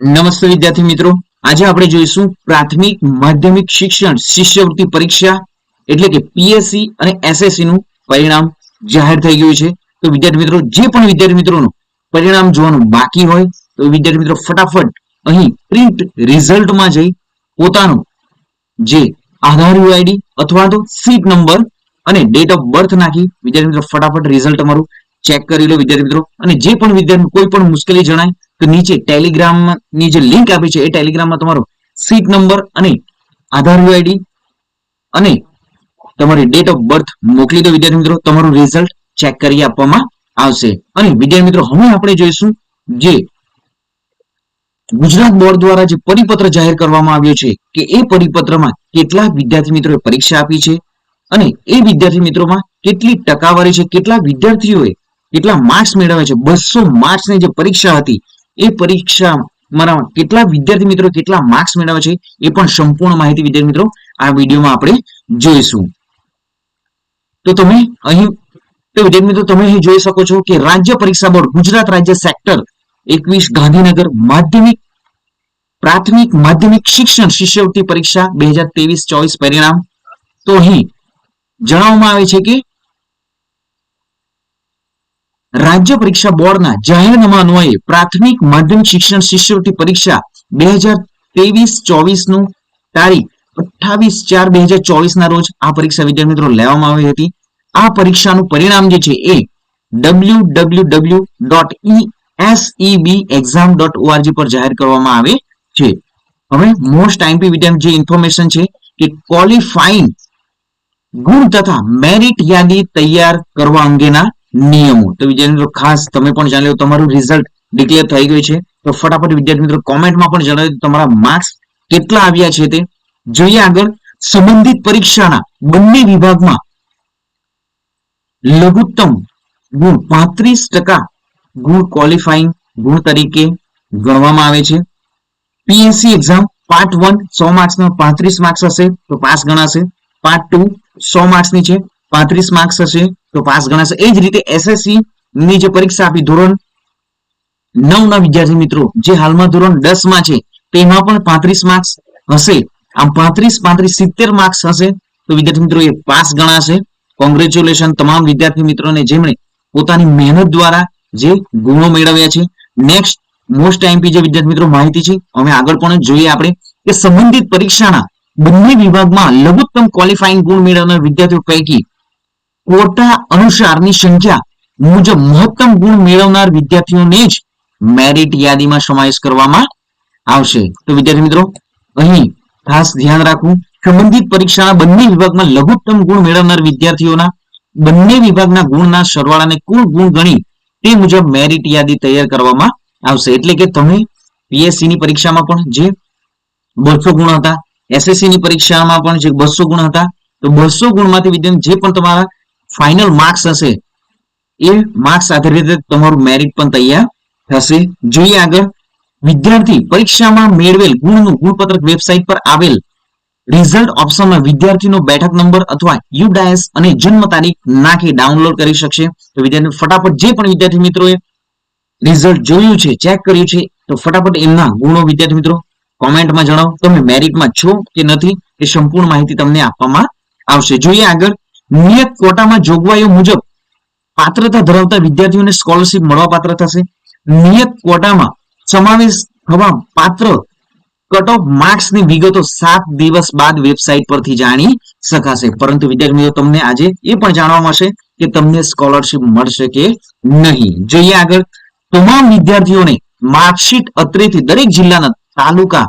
નમસ્તે વિદ્યાર્થી મિત્રો. આજે આપણે જોઈશું પ્રાથમિક માધ્યમિક શિક્ષણ શિષ્યવૃત્તિ પરીક્ષા એટલે કે પીએસસી અને એસએસસી નું પરિણામ જાહેર થઈ ગયું છે. તો વિદ્યાર્થી મિત્રો, જે પણ વિદ્યાર્થી મિત્રોનું પરિણામ જોવાનું બાકી હોય, તો વિદ્યાર્થી મિત્રો ફટાફટ અહીં પ્રિન્ટ રિઝલ્ટમાં જઈ પોતાનું જે આધાર યુઆઈડી અથવા તો સીટ નંબર અને ડેટ ઓફ બર્થ નાખી વિદ્યાર્થી મિત્રો ફટાફટ રિઝલ્ટ તમારું ચેક કરી લો વિદ્યાર્થી મિત્રો. અને જે પણ વિદ્યાર્થી કોઈ પણ મુશ્કેલી જણાય તો નીચે ટેલિગ્રામની જે લિંક આપી છે, એ ટેલિગ્રામમાં તમારો સીટ નંબર અને આધાર યુઆઈડી અને તમારી ડેટ ઓફ બર્થ મોકલી દો વિદ્યાર્થી મિત્રો, તમારું રિઝલ્ટ ચેક કરી આપવામાં આવશે. અને વિદ્યાર્થી મિત્રો, હવે આપણે જોઈશું જે ગુજરાત બોર્ડ દ્વારા જે પરિપત્ર જાહેર કરવામાં આવ્યો છે કે એ પરિપત્રમાં કેટલા વિદ્યાર્થી મિત્રોએ પરીક્ષા આપી છે અને એ વિદ્યાર્થી મિત્રોમાં કેટલી ટકાવારી છે, કેટલા વિદ્યાર્થીઓએ કેટલા માર્ક્સ મેળવ્યા છે. બસો માર્ક્સની જે પરીક્ષા હતી એ પરીક્ષા મારા કેટલા વિદ્યાર્થી મિત્રો કેટલા માર્ક્સ મેળવે છે એ પણ સંપૂર્ણ માહિતી વિદ્યાર્થી મિત્રો આ વિડીયોમાં આપણે જોઈશું. તો તમે અહીં, તો વિદ્યાર્થી મિત્રો તમે અહીં જોઈ શકો છો કે રાજ્ય પરીક્ષા બોર્ડ, ગુજરાત રાજ્ય સેક્ટર એકવીસ ગાંધીનગર માધ્યમિક, પ્રાથમિક માધ્યમિક શિક્ષણ શિષ્યવૃત્તિ પરીક્ષા બે હજાર તેવીસ ચોવીસ પરિણામ. તો અહીં જણાવવામાં આવે છે કે રાજ્ય પરીક્ષા બોર્ડના જાહેરનામા અન્વયે પ્રાથમિક માધ્યમિક શિક્ષણ શિષ્યવૃત્તિ પરીક્ષા બે હજાર ત્રેવીસ ચોવીસનું તારીખ અઠાવીસ ચાર બે હજાર ચોવીસ ના રોજ આ પરીક્ષા વિદ્યાર્થી મિત્રો લેવામાં આવી હતી. આ પરીક્ષાનું પરિણામ જે છે એ W W W dot E SEB exam dot ORG પર જાહેર કરવામાં આવે છે. હવે મોસ્ટ આઈમપી વિદ્યાર્થી જે ઇન્ફોર્મેશન છે કે ક્વોલિફાઈંગ ગુણ તથા મેરિટ યાદી તૈયાર કરવા અંગેના નિયમો. તો વિદ્યાર્થી મિત્રો, ખાસ તમે પણ જાણી લો, તમારું રિઝલ્ટ ડિક્લેર થઈ ગયું છે. તો ફટાફટ વિદ્યાર્થી મિત્રો, કોમેન્ટમાં પણ જણાવી તમારા માર્ક્સ કેટલા આવ્યા છે તે. જોઈએ આગળ, સંબંધિત પરીક્ષાના બંને વિભાગમાં લઘુત્તમ ગુણ પાંત્રીસ ટકા ગુણ ક્વોલિફાઈંગ ગુણ તરીકે ગણવામાં આવે છે. પીએસસી એક્ઝામ પાર્ટ વન સો માર્ક્સનો પાંત્રીસ માર્ક્સ હશે, તો પાસ ગણાશે. પાર્ટ ટુ સો માર્ક્સની છે. પાંત્રીસ માર્ક્સ હશે, તો પાસ ગણાશે. એ જ રીતે એસએસસી ની જે પરીક્ષા આપી ધોરણ નવ ના વિદ્યાર્થી મિત્રો, જે હાલમાં ધોરણ દસમાં છે, તેમાં પણ પાંત્રીસ માર્ક્સ હશે. આમ પાંત્રીસ પાંત્રીસ, સિત્તેર માર્ક્સ હશે, તો વિદ્યાર્થી મિત્રો એ પાસ ગણાશે. કોંગ્રેચ્યુલેશન તમામ વિદ્યાર્થી મિત્રોને જેમણે પોતાની મહેનત દ્વારા જે ગુણો મેળવ્યા છે. નેક્સ્ટ મોસ્ટ ટાઈમપી જે વિદ્યાર્થી મિત્રો માહિતી છે, અમે આગળ પણ જોઈએ આપણે કે સંબંધિત પરીક્ષાના બંને વિભાગમાં લઘુત્તમ ક્વોલિફાઈંગ ગુણ મેળવનાર વિદ્યાર્થીઓ પૈકી કોટા અનુસારની સંખ્યા મુજબ મહત્તમ ગુણ મેળવનાર વિદ્યાર્થીઓને જ મેરિટ યાદીમાં સમાવેશ કરવામાં આવશે. તો વિદ્યાર્થી મિત્રો, અહીં ખાસ ધ્યાન રાખવું, સંબંધિત પરીક્ષાના બંને વિભાગમાં લઘુત્તમ ગુણ મેળવનાર વિદ્યાર્થીઓના બંને વિભાગના ગુણના સરવાળાને કુલ ગુણ ગણી તે મુજબ મેરિટ યાદી તૈયાર કરવામાં આવશે. એટલે કે તમે પીએસસી ની પરીક્ષામાં પણ જે બસો ગુણ હતા એસએસસી ની પરીક્ષામાં પણ જે બસો ગુણ હતા, તો બસો ગુણમાંથી વિદ્યાર્થી જે પણ તમારા ફાઇનલ માર્ક્સ હશે. એ માર્ક્સ આધારિત તમારું મેરિટ પણ તૈયાર થશે. જોઈએ આગળ. વિદ્યાર્થી પરીક્ષામાં મેળવેલ ગુણનું ગુણપત્રક વેબસાઇટ પર આવેલ રિઝલ્ટ ઓપ્શનમાં વિદ્યાર્થીનો બેઠક નંબર અથવા યુડાયસ અને જન્મ તારીખ નાખી ડાઉનલોડ કરી શકશે. તો વિદ્યાર્થી ફટાફટ જે પણ વિદ્યાર્થી મિત્રોએ રિઝલ્ટ જોયું છે ચેક કર્યું છે, તો ફટાફટ એમના ગુણો વિદ્યાર્થી મિત્રો કોમેન્ટમાં જણાવો. તમે મેરિટમાં છો કે નથી એ સંપૂર્ણ માહિતી તમને આપવામાં આવશે. જોઈએ આગળ. નિયત કોટામાં જોગવાઈઓ મુજબ પાત્રતા ધરાવતા વિદ્યાર્થીઓને સ્કોલરશિપ મળવા પાત્ર થશે. નિયત કોટામાં સમાવેશ થવા પાત્ર કટ ઓફ માર્ક્સની વિગતો સાત દિવસ બાદ વેબસાઇટ પરથી જાણી શકાશે. પરંતુ વિદ્યાર્થી મિત્રો તમને આજે એ પણ જાણવા મળશે કે તમને સ્કોલરશિપ મળશે કે નહીં. જોઈએ આગળ. તમામ વિદ્યાર્થીઓને માર્કશીટ અત્રેથી દરેક જિલ્લાના તાલુકા,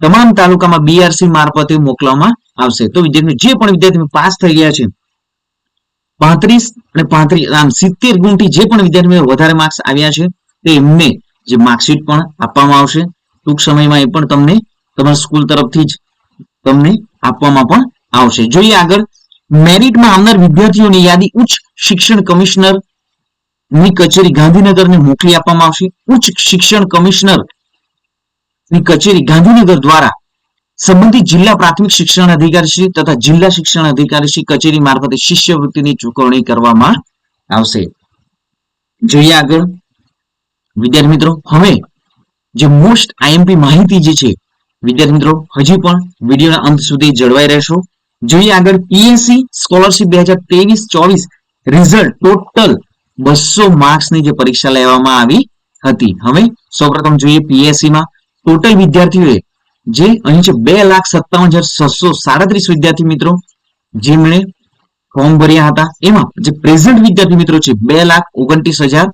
તમામ તાલુકામાં બીઆરસી મારફતે મોકલવામાં આવશે. તો વિદ્યાર્થી જે પણ વિદ્યાર્થી પાસ થઈ ગયા છે પાંત્રીસ અને પાંત્રીસ, આમ સિત્તેર ગુણથી જે પણ વિદ્યાર્થીઓ વધારે માર્ક્સ આવ્યા છે, તે એમને જે માર્કશીટ પણ આપવામાં આવશે. ટૂંક સમયમાં એ પણ તમને તમારા સ્કૂલ તરફથી જ તમને આપવામાં પણ આવશે. જોઈએ આગળ મેરિટમાં આવનાર વિદ્યાર્થીઓની યાદી ઉચ્ચ શિક્ષણ કમિશનરની કચેરી ગાંધીનગરને મોકલી આપવામાં આવશે. ઉચ્ચ શિક્ષણ કમિશનરની કચેરી ગાંધીનગર દ્વારા સંબંધિત જિલ્લા પ્રાથમિક શિક્ષણ અધિકારી તથા જિલ્લા શિક્ષણ અધિકારી કચેરી મારફતે શિષ્યવૃત્તિની ચૂકવણી કરવામાં આવશે. જોઈએ આગળ. વિદ્યાર્થી મિત્રો, હવે જે મોસ્ટ આઈએમપી માહિતી જે છે, વિદ્યાર્થી મિત્રો, હજી પણ વિડીયોના અંત સુધી જળવાઈ રહેશો. જોઈએ આગળ પીએસસી સ્કોલરશિપ બે હજાર ત્રેવીસ ચોવીસ રિઝલ્ટ ટોટલ બસો માર્ક્સની જે પરીક્ષા લેવામાં આવી હતી. હવે સૌપ્રથમ જોઈએ પીએસસી માં ટોટલ વિદ્યાર્થીઓએ જે અહીં છે બે લાખ સત્તાવન હજાર છસો સાડત્રીસ વિદ્યાર્થી મિત્રો, જેમણે ફોર્મ ભર્યા હતા. એમાં જે પ્રેઝન્ટ વિદ્યાર્થી મિત્રો છે, બે લાખ ઓગણત્રીસ હજાર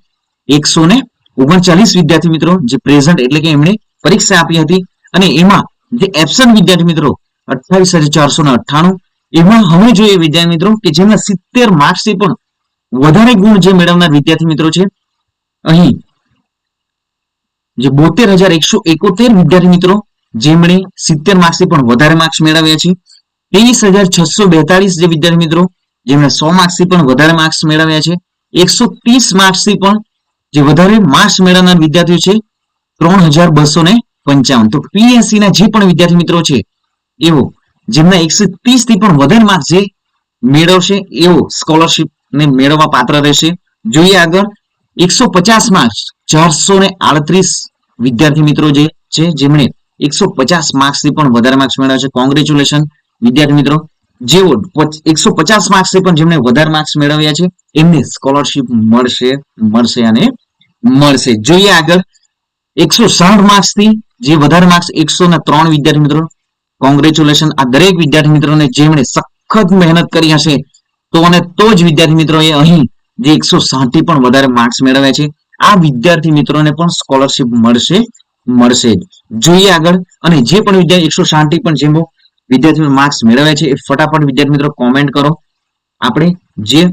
એકસો ને ઓગણચાલીસ વિદ્યાર્થી મિત્રો, જે પ્રેઝન્ટ એટલે કે એમણે પરીક્ષા આપી હતી. અને એમાં જે એબસન્ટ વિદ્યાર્થી મિત્રો, અઠ્ઠાવીસ હજાર ચારસો ને અઠ્ઠાણું, એમાં હવે જોઈએ વિદ્યાર્થી મિત્રો કે જેમના સિત્તેર માર્ક્સથી પણ વધારે ગુણ જે મેળવનાર વિદ્યાર્થી મિત્રો છે, અહીં જે બોતેર હજાર એકસો એકોતેર વિદ્યાર્થી મિત્રો જેમણે સિત્તેર માર્ક્સથી પણ વધારે માર્ક્સ મેળવ્યા છે. ત્રેવીસ હજાર છસો બેતાલીસ જે વિદ્યાર્થી મિત્રો, જેમણે સો માર્ક્સથી પણ વધારે માર્ક્સ મેળવ્યા છે. એકસો ત્રીસ માર્ક્સથી પણ જે વધારે માર્ક્સ મેળવનાર વિદ્યાર્થીઓ છે, ત્રણ હજાર બસો ને પંચાવન. તો પીએસસી ના જે પણ વિદ્યાર્થી મિત્રો છે એવો જેમના એકસો ત્રીસથી પણ વધારે માર્ક્સ જે મેળવશે એવો સ્કોલરશિપ ને મેળવવા પાત્ર રહેશે. જોઈએ આગળ, એકસો પચાસ માર્ક્સ ચારસો ને આડત્રીસ વિદ્યાર્થી મિત્રો જે છે, જેમણે એકસો પચાસ માર્ક્સથી પણ વધારે માર્ક્સ મેળવ્યા છે. કોંગ્રેચ્યુલેશન વિદ્યાર્થી મિત્રો. જેઓ એકસો પચાસ માર્ક્સથી પણ જેમને વધારે માર્ક્સ મેળવ્યા છે, એમને સ્કોલરશીપ મળશે મળશે અને મળશે. જોઈએ આગળ. એકસો સાઠ માર્ક્સથી જે વધારે માર્ક્સ, એકસો ને ત્રણ વિદ્યાર્થી મિત્રો. કોંગ્રેચ્યુલેશન આ દરેક વિદ્યાર્થી મિત્રોને જેમણે સખત મહેનત કરી હશે, તો અને તો જ વિદ્યાર્થી મિત્રોએ અહીં જે એકસો સાઠથી પણ વધારે માર્ક્સ મેળવ્યા છે, આ વિદ્યાર્થી મિત્રોને પણ સ્કોલરશીપ મળશે મળશે. જોઈએ આગળ. અને જે પણ વિદ્યાર્થી, એકસો સાઠ પણ જેમો વિદ્યાર્થીઓ માર્ક્સ મેળવ્યા છે, એ ફટાફટ વિદ્યાર્થી મિત્રો કોમેન્ટ કરો. આપણે જે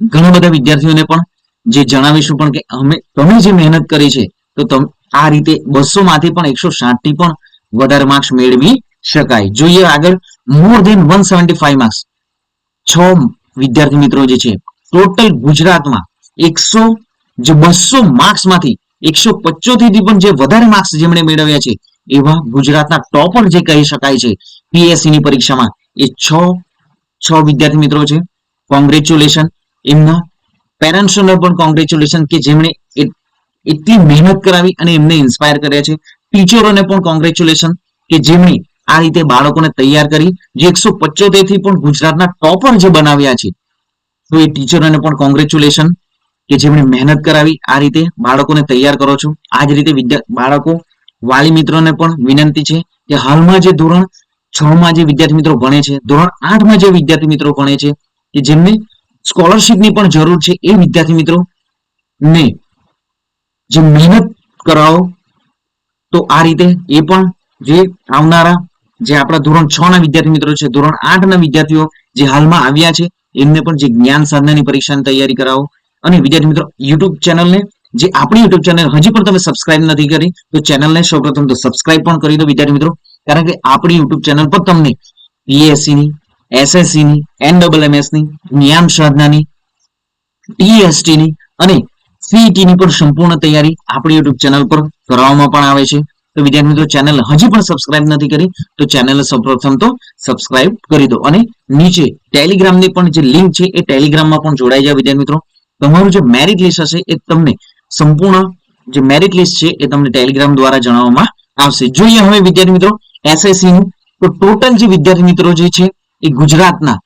ઘણા બધા વિદ્યાર્થીઓને પણ જે જણાવીશું પણ કે અમે, તમે જે મહેનત કરી છે, તો તમે, આ રીતે બસો માંથી પણ એકસો સાઠથી પણ વધારે માર્ક્સ મેળવી શકાય. જોઈએ આગળ. More than one seventy five marks છ વિદ્યાર્થી મિત્રો જે છે ટોટલ ગુજરાતમાં એકસો, જે બસો માર્ક્સમાંથી એકસો થી પણ જે વધારે માર્ક્સ જેમણે મેળવ્યા છે, એવા ગુજરાતના ટોપર જે કહી શકાય છે પીએસસી ની પરીક્ષામાં એ છ છ વિદ્યાર્થી મિત્રો છે. કોંગ્રેચ્યુલેશન એમના પેરેન્ટ્સને પણ કોંગ્રેચ્યુલેશન કે જેમણે એટલી મહેનત કરાવી અને એમને ઇન્સ્પાયર કર્યા છે. ટીચરોને પણ કોંગ્રેચ્યુલેશન કે જેમણે આ રીતે બાળકોને તૈયાર કરી, જે એકસો પચોતેરથી પણ ગુજરાતના ટોપર જે બનાવ્યા છે. તો એ ટીચરોને પણ કોંગ્રેચ્યુલેશન કે જેમણે મહેનત કરાવી, આ રીતે બાળકોને તૈયાર કરો છો. આ જ રીતે બાળકો, વાલી મિત્રોને પણ વિનંતી છે કે હાલમાં જે ધોરણ છ માં જે વિદ્યાર્થી મિત્રો ભણે છે, ધોરણ આઠમાં જે વિદ્યાર્થી મિત્રો ભણે છે, કે જેમને સ્કોલરશીપની પણ જરૂર છે, એ વિદ્યાર્થી મિત્રો ને જે મહેનત કરાવો, તો આ રીતે એ પણ જે આવનારા જે આપણા ધોરણ છ ના વિદ્યાર્થી મિત્રો છે, ધોરણ આઠ ના વિદ્યાર્થીઓ જે હાલમાં આવ્યા છે, એમને પણ જે જ્ઞાન સાધનાની પરીક્ષાની તૈયારી કરાવો. અને વિદ્યાર્થી મિત્રો યુટ્યુબ ચેનલને જે આપણી યુટ્યુબ ચેનલ હજી પણ તમે સબસ્ક્રાઇબ નથી કરી, તો ચેનલને સૌપ્રથમ તો સબસ્ક્રાઇબ પણ કરી દો વિદ્યાર્થી મિત્રો. કારણ કે આપણી યુટ્યુબ ચેનલ પર તમને પીએસસી ની એસએસસી ની એનડબલએમએસની જ્ઞાન સાધનાની ટીએસટી ની અને સીઈટી ની પણ સંપૂર્ણ તૈયારી આપણી યુટ્યુબ ચેનલ પર કરવામાં પણ આવે છે. તો વિદ્યાર્થી મિત્રો ચેનલ હજી પણ સબસ્ક્રાઇબ નથી કરી, તો ચેનલ સૌપ્રથમ તો સબસ્ક્રાઇબ કરી દો. અને નીચે ટેલિગ્રામની પણ જે લિંક છે, એ ટેલિગ્રામમાં પણ જોડાઈ જાય વિદ્યાર્થી મિત્રો. તમારું જે મેરિટ લિસ્ટ હશે એ તમને સંપૂર્ણ જે મેરિટ લિસ્ટ છે એ તમને ટેલિગ્રામ દ્વારા જણાવવામાં આવશે. જોઈએ હવે વિદ્યાર્થી મિત્રો એસએસસી નું તો ટોટલ જે વિદ્યાર્થી મિત્રો જે છે એ ગુજરાતના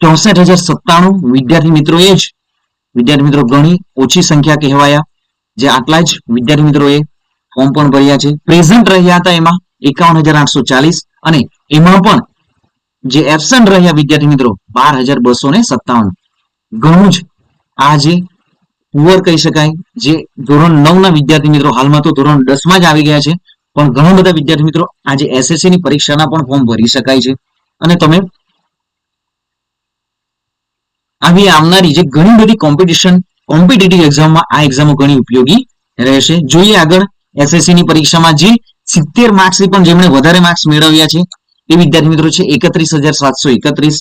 ચોસઠ હજાર સત્તાણું વિદ્યાર્થી મિત્રોએ જ. વિદ્યાર્થી મિત્રો ઘણી ઓછી સંખ્યા કહેવાયા. જે આટલા જ વિદ્યાર્થી મિત્રોએ ફોર્મ પણ ભર્યા છે. પ્રેઝન્ટ રહ્યા હતા એમાં એકાવન હજાર આઠસો ચાલીસ અને એમાં પણ જે એબસન્ટ રહ્યા વિદ્યાર્થી મિત્રો બાર હજાર બસો ને સત્તાવન. ઘણું જ આ જે પુઅર કહી શકાય, જે ધોરણ નવ ના વિદ્યાર્થી મિત્રો હાલમાં તો ધોરણ દસમાં જ આવી ગયા છે, પણ ઘણા બધા વિદ્યાર્થી મિત્રો આજે એસએસસી ની પરીક્ષાના પણ ફોર્મ ભરી શકાય છે. અને તમે આવી આવનારી જે ઘણી બધી કોમ્પિટિશન કોમ્પિટિટિવ એક્ઝામમાં આ એક્ઝામો ઘણી ઉપયોગી રહેશે. જોઈએ આગળ એસએસસી ની પરીક્ષામાં જે સિત્તેર માર્ક્સ પણ જેમણે વધારે માર્ક્સ મેળવ્યા છે, એ વિદ્યાર્થી મિત્રો છે એકત્રીસ હજાર સાતસો એકત્રીસ.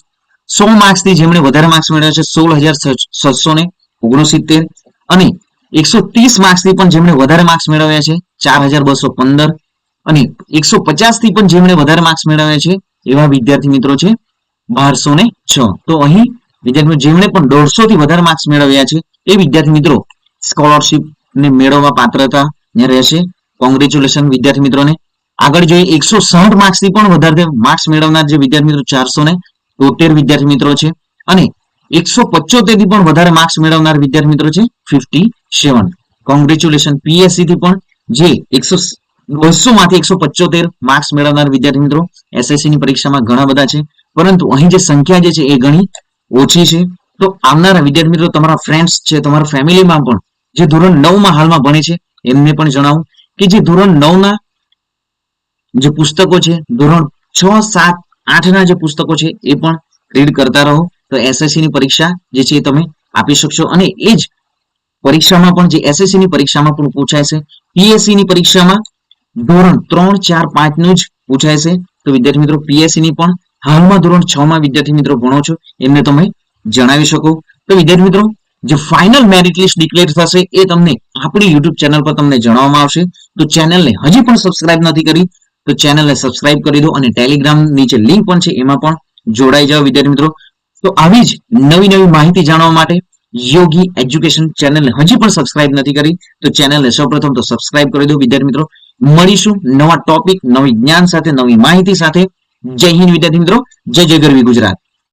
સો માર્ક્સથી જેમણે વધારે માર્ક્સ મેળવ્યા છે, સોળ હજાર છસો ને ઓગણસિત્તેર. અને એકસો ત્રીસ માર્ક્સથી પણ જેમણે વધારે માર્ક્સ મેળવ્યા છે, ચાર હજાર બસો પંદર. અને એકસો પચાસથી પણ જેમણે વધારે માર્ક્સ મેળવ્યા છે, એવા વિદ્યાર્થી મિત્રો છે, બારસો ને છ. તો અહીં વિદ્યાર્થી જેમણે પણ દોઢસો થી વધારે માર્ક્સ મેળવ્યા છે, એ વિદ્યાર્થી મિત્રો સ્કોલરશિપ ને મેળવવા પાત્રતા રહેશે. કોંગ્રેચ્યુલેશન વિદ્યાર્થી મિત્રોને. આગળ જોઈએ, એકસો સાઠ માર્ક્સથી પણ વધારે માર્ક્સ મેળવનાર જે વિદ્યાર્થી મિત્રો, ચારસો ને તોતેર વિદ્યાર્થી મિત્રો છે. અને એકસો પચોતેરથી પણ વધારે માર્ક્સ મેળવનાર વિદ્યાર્થી મિત્રો છે ફિફ્ટી સેવન કોંગ્રેચ્યુલેશન પીએસસી થી પણ જે એકસો બસો માંથી એકસો પચોતેર માર્ક્સ મેળવનાર વિદ્યાર્થી મિત્રો એસએસસી ની પરીક્ષામાં ઘણા બધા છે. પરંતુ અહીં જે સંખ્યા જે છે એ ઘણી ઓછી છે. તો આવનારા વિદ્યાર્થી મિત્રો તમારા ફ્રેન્ડ્સ છે, તમારા ફેમિલીમાં પણ જે ધોરણ નવમાં હાલમાં ભણે છે, એમને પણ જણાવું કે જે ધોરણ નવ ના જે પુસ્તકો છે, ધોરણ છ સાત આઠ ના જે પુસ્તકો છે એ પણ રીડ કરતા રહો. તો એસએસસી ની પરીક્ષા જે છે તમે આપી શકશો. અને એ જ પરીક્ષામાં પણ જે એસએસસી ની પરીક્ષામાં પણ પૂછાય છે. પીએસસી ની પરીક્ષામાં ધોરણ ત્રણ, ચાર, પાંચનું જ પૂછાય છે. તો વિદ્યાર્થી મિત્રો પીએસસી ની પણ હાલમાં ધોરણ છ માં વિદ્યાર્થી મિત્રો ભણો છો. એમને તમે જણાવી શકો. તો વિદ્યાર્થી મિત્રો, જે ફાઇનલ મેરિટ લિસ્ટ ડિક્લેર થશે એ તમને આપણી યુટ્યુબ ચેનલ પર તમને જણાવવામાં આવશે. તો ચેનલને હજી પણ સબસ્ક્રાઇબ નથી કરી. તો ચેનલને સબસ્ક્રાઇબ કરી દો અને ટેલિગ્રામ નીચે લિંક પણ છે, એમાં પણ જોડાઈ જાઓ વિદ્યાર્થી મિત્રો. તો આવી જ નવી નવી માહિતી જાણવા માટે યોગી એજ્યુકેશન ચેનલને હજી પણ સબસ્ક્રાઇબ નથી કરી, તો ચેનલને સૌપ્રથમ તો સબસ્ક્રાઇબ કરી દો વિદ્યાર્થી મિત્રો. મળીશું નવા ટોપિક નવી જ્ઞાન સાથે, નવી માહિતી સાથે. જય હિન્દ વિદ્યાર્થી મિત્રો. જય જય ગરવી ગુજરાત.